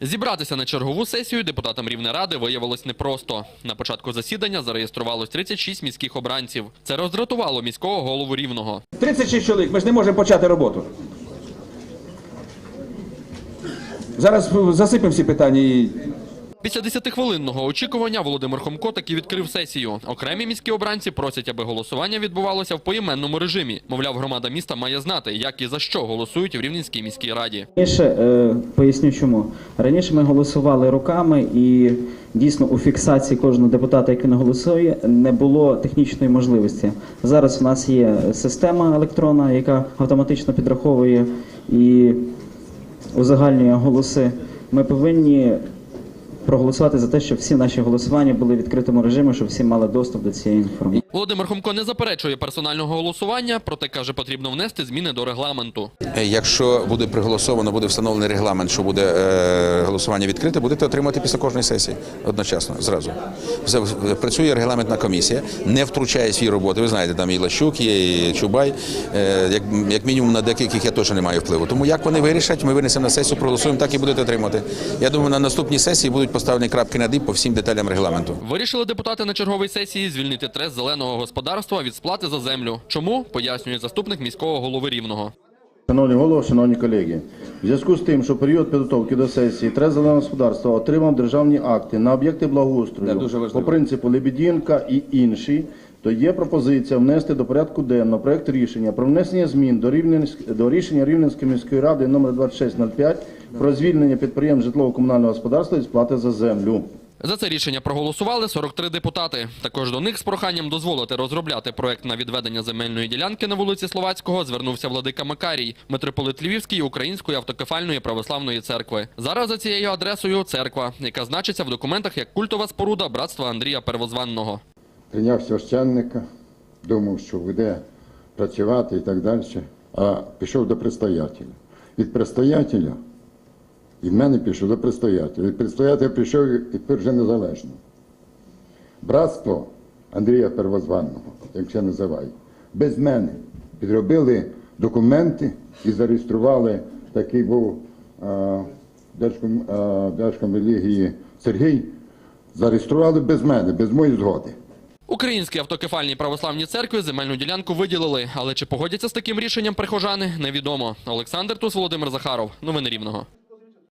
Зібратися на чергову сесію депутатам Рівнеради виявилось непросто. На початку засідання зареєструвалось 36 міських обранців. Це роздратувало міського голову Рівного. 36 чоловік, ми ж не можемо почати роботу. Зараз засипемо всі питання і Після 10-хвилинного очікування Володимир Хомко таки відкрив сесію. Окремі міські обранці просять, аби голосування відбувалося в поіменному режимі. Мовляв, громада міста має знати, як і за що голосують в Рівненській міській раді. Раніше е, поясню чому. Раніше ми голосували руками, і дійсно у фіксації кожного депутата, який не голосує, не було технічної можливості. Зараз у нас є система електронна, яка автоматично підраховує і узагальнює голоси. Ми повинні проголосувати за те, щоб всі наші голосування були в відкритому режимі, щоб всі мали доступ до цієї інформації. Володимир Хомко не заперечує персонального голосування, проте каже, потрібно внести зміни до регламенту. Е, Якщо буде приголосовано, буде встановлений регламент, що буде е, голосування відкрите, будете отримати після кожної сесії одночасно зразу. Працює регламентна комісія, не втручає свої роботи. Ви знаєте, там і Лащук, є, і Чубай. Е, як, як мінімум на деяких я точно не маю впливу. Тому як вони вирішать, ми винесемо на сесію, проголосуємо, так і будете отримати. Я думаю, на наступній сесії будуть поставлені крапки над «і» по всім деталям регламенту. Вирішили депутати на черговій сесії звільнити трес зеленого господарства від сплати за землю. Чому пояснює заступник міського голови Рівного. Шановні голови, шановні колеги, в зв'язку з тим, що період підготовки до сесії «Трез господарства отримав державні акти на об'єкти благоустрою по принципу Лебедінка і інші, то є пропозиція внести до порядку денного проект рішення про внесення змін до, Рівненськ- до рішення Рівненської міської ради номер 2605 про звільнення підприємств житлово-комунального господарства від сплати за землю. За це рішення проголосували 43 депутати. Також до них з проханням дозволити розробляти проект на відведення земельної ділянки на вулиці Словацького звернувся владика Макарій, митрополит Львівський Української автокефальної православної церкви. Зараз за цією адресою церква, яка значиться в документах як культова споруда братства Андрія Первозванного. прийняв священника, думав, що буде працювати і так далі, а пішов до предстоятеля. Від предстоятеля, і в мене пішов до предстоятеля. Від предстоятеля пішов і тепер вже незалежно. Братство Андрія Первозванного, як це називають, без мене підробили документи і зареєстрували такий був держком, держком релігії Сергій, зареєстрували без мене, без моєї згоди. Українській автокефальній православній церкві земельну ділянку виділили, але чи погодяться з таким рішенням прихожани, невідомо. Олександр Тус, Володимир Захаров. Новини Рівного.